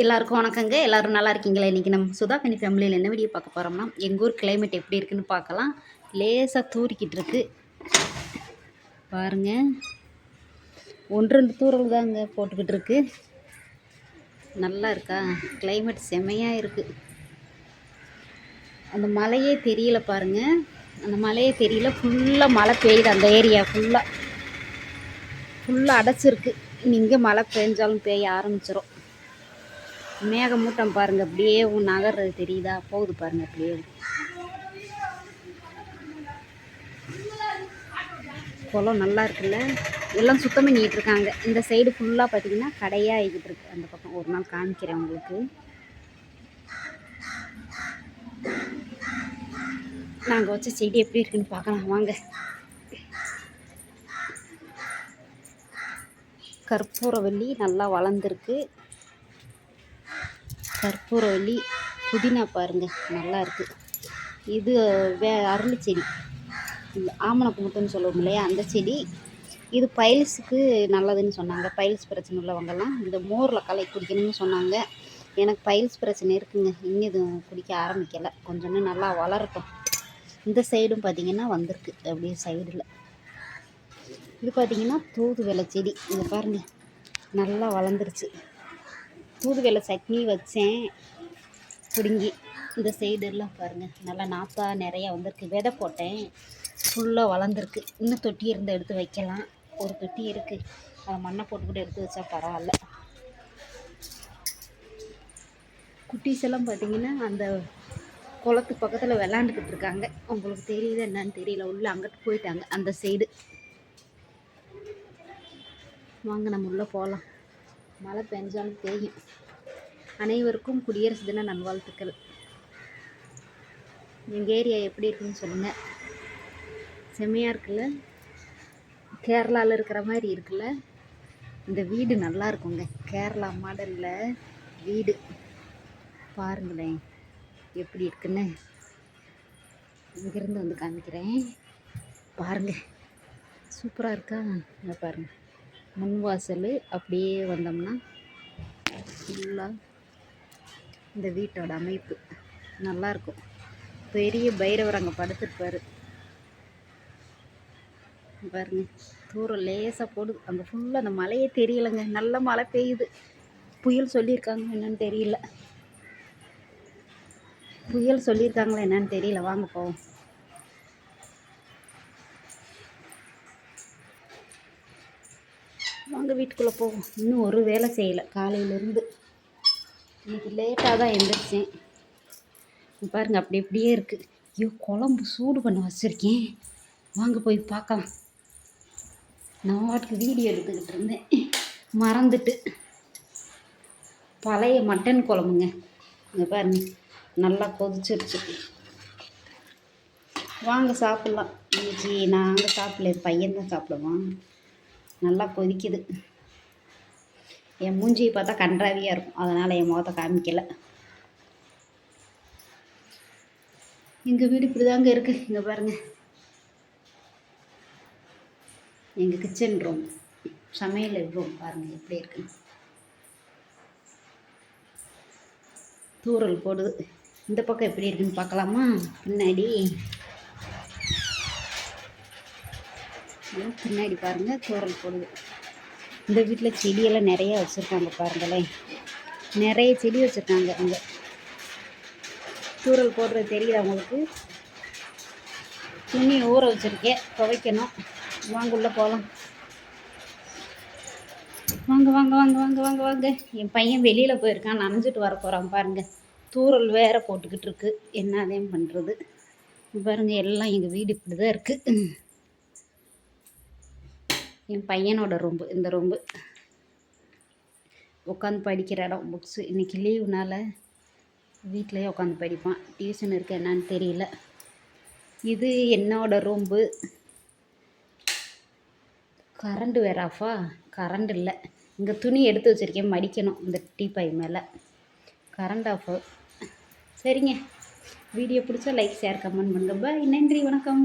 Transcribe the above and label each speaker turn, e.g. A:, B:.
A: எல்லாருக்கும் வணக்கங்க. எல்லோரும் நல்லா இருக்கீங்களா? இன்றைக்கி நம்ம சுதா பெனி ஃபேமிலியில் என்ன வீடியோ பார்க்க போகிறோம்னா எங்கள் ஊர் கிளைமேட் எப்படி இருக்குன்னு பார்க்கலாம். லேசாக தூரிக்கிட்டு இருக்கு. பாருங்க. ஒன்று ரெண்டு தூரல் தாங்க போட்டுக்கிட்டு இருக்கு. நல்லா இருக்கா? கிளைமேட் செமையாக இருக்குது அந்த மலையே தெரியல பாருங்க. அந்த மலையே தெரியல. ஃபுல்லாக மழை பெய்யுது அந்த ஏரியா ஃபுல்லாக ஃபுல்லாக அடைச்சிருக்கு. இங்கே மழை பெஞ்சாலும் பெய்ய ஆரம்பிச்சிடும் மேகமூட்டம் பாருங்கள் அப்படியே உன் நகர்றது தெரியுதா? போகுது பாருங்க அப்படியே. குளம் நல்லா இருக்குல்ல? எல்லாம் சுத்தம் பண்ணிட்டு இருக்காங்க. இந்த சைடு ஃபுல்லாக பார்த்தீங்கன்னா கடையாக ஆகிக்கிட்டு இருக்கு. அந்த பக்கம் ஒரு நாள் காமிக்கிறேன் உங்களுக்கு. நாங்கள் வச்ச செடி எப்படி இருக்குன்னு பார்க்கலாம். வாங்க. கற்பூரவல்லி நல்லா வளர்ந்துருக்கு. கற்பூரவல்லி புதினா பாருங்க நல்லா இருக்குது இது வே அரளி செடி இந்த ஆமணக்கு சொல்லுவோம் இல்லையா அந்த செடி. இது பைல்ஸுக்கு நல்லதுன்னு சொன்னாங்க. பைல்ஸ் பிரச்சனை உள்ளவங்கெல்லாம் இந்த மோரில் கலை குடிக்கணும்னு சொன்னாங்க. எனக்கு பைல்ஸ் பிரச்சனை இருக்குங்க. இன்னும் இது குடிக்க ஆரம்பிக்கலை. கொஞ்சம் நல்லா வளரட்டும். இந்த சைடும் பார்த்திங்கன்னா வந்திருக்கு. அப்படியே சைடில் இது பார்த்திங்கன்னா தூதுவளை செடி. இதை பாருங்கள் நல்லா வளர்ந்துருச்சு. தூதுவளை சட்னி வச்சேன். பிடுங்கி. இந்த சைடெல்லாம் பாருங்கள் நல்லா நாற்றா நிறையா வந்திருக்கு. விதை போட்டேன். ஃபுல்லாக வளர்ந்துருக்கு. இன்னும் தொட்டி இருந்தால் எடுத்து வைக்கலாம். ஒரு தொட்டி இருக்குது அதை மண்ணை போட்டுக்கிட்டு எடுத்து வச்சா பரவாயில்ல. குட்டீஸ் எல்லாம் பார்த்தீங்கன்னா அந்த குளத்து பக்கத்தில் விளாண்டுக்கிட்டு இருக்காங்க. உங்களுக்கு தெரியுது என்னன்னு தெரியல. உள்ளே அங்கிட்டு போயிட்டாங்க. அந்த சைடு வாங்க நம்ம உள்ளே போகலாம் மழை பெஞ்சாலும் பெய்யும் அனைவருக்கும் குடியரசு தின நல்வாழ்த்துக்கள். எங்கள் ஏரியா எப்படி இருக்குன்னு சொல்லுங்கள் செம்மையாக இருக்குல்ல? கேரளாவில் இருக்கிற மாதிரி இருக்குல்ல? இந்த வீடு நல்லா இருக்குங்க. கேரளா மாடலில் வீடு. பாருங்களேன் எப்படி இருக்குன்னு. இங்கேருந்து வந்து காமிக்கிறேன். பாருங்கள் சூப்பராக இருக்கா? பாருங்கள் முன் வாசல் அப்படியே வந்தோம்னா ஃபுல்லாக இந்த வீட்டோட அமைப்பு. நல்லாயிருக்கும் பெரிய பைரவர் அங்கே படுத்துருப்பார். பாருங்க தூரம் லேசாக போடுது. அங்கே ஃபுல்லாக அந்த மழையே தெரியலைங்க. நல்ல மழை பெய்யுது. புயல் சொல்லியிருக்காங்க என்னன்னு தெரியல. புயல் சொல்லியிருக்காங்களா என்னன்னு தெரியல. வாங்க போவோம். வாங்க வீட்டுக்குள்ளே போவோம். இன்னும் ஒரு வேலை செய்யலை. காலையிலேருந்து. இன்னைக்கு லேட்டாக தான் எழுந்திரிச்சேன் பாருங்க அப்படி அப்படியே இருக்குது ஐயோ குழம்பு சூடு பண்ண வச்சுருக்கேன். வாங்க போய் பார்க்கலாம். நான் வாட்டுக்கு வீடியோ எடுத்துக்கிட்டு இருந்தேன். மறந்துட்டு. பழைய மட்டன் குழம்புங்க. இங்கே பாருங்க நல்லா கொதிச்சிருச்சு. வாங்க சாப்பிட்லாம். இன்னைக்கு நாங்கள் சாப்பிடல பையன் தான் சாப்பிடுவான். நல்லா கொதிக்குது. என் மூஞ்சியை பார்த்தா கன்றாவியாக இருக்கும். அதனால் என் முகத்தை காமிக்கலை. எங்கள் வீடு இப்படி தாங்க இருக்குது இங்கே பாருங்கள் எங்கள் கிச்சன் ரூம் சமையல் ரூம் பாருங்கள் எப்படி இருக்கு. தூரல் போடுது. இந்த பக்கம் எப்படி இருக்குன்னு பார்க்கலாமா? பின்னாடி. பின்னாடி பாருங்கள் தோரல் போடுது. இந்த வீட்டில் செடியெல்லாம் நிறைய வச்சுருக்காங்க பாருங்களேன். நிறைய செடி வச்சுருக்காங்க அங்கே. தூரல் போடுறது தெரியுது அவங்களுக்கு துணி ஊற வச்சுருக்கேன் துவைக்கணும். வாங்க உள்ளே போகலாம் வாங்க வாங்க வாங்க வாங்க வாங்க வாங்க. என் பையன் வெளியில் போயிருக்கான் நனைஞ்சிட்டு வர போகிறான் பாருங்கள் தூரல் வேற போட்டுக்கிட்டு இருக்கு. என்னதையும் பண்ணுறது பாருங்கள் எல்லாம் எங்கள் வீடு இப்படி தான் இருக்குது என் பையனோட ரூம்பு இந்த ரூம்பு. உட்காந்து படிக்கிற இடம் புக்ஸு இன்றைக்கி லீவுனால வீட்டிலையே உட்காந்து படிப்பான். டியூஷன் இருக்க என்னான்னு தெரியல. இது என்னோட ரூம்பு. கரண்ட் வேற ஆஃபா கரண்ட் இல்லை. இங்கே துணி எடுத்து வச்சுருக்கேன் மடிக்கணும் இந்த டீப்பாய் மேலே. கரண்ட் ஆஃப் சரிங்க. வீடியோ பிடிச்சா லைக் ஷேர் கமெண்ட் பண்ணுங்கள் பாய் நன்றி வணக்கம்.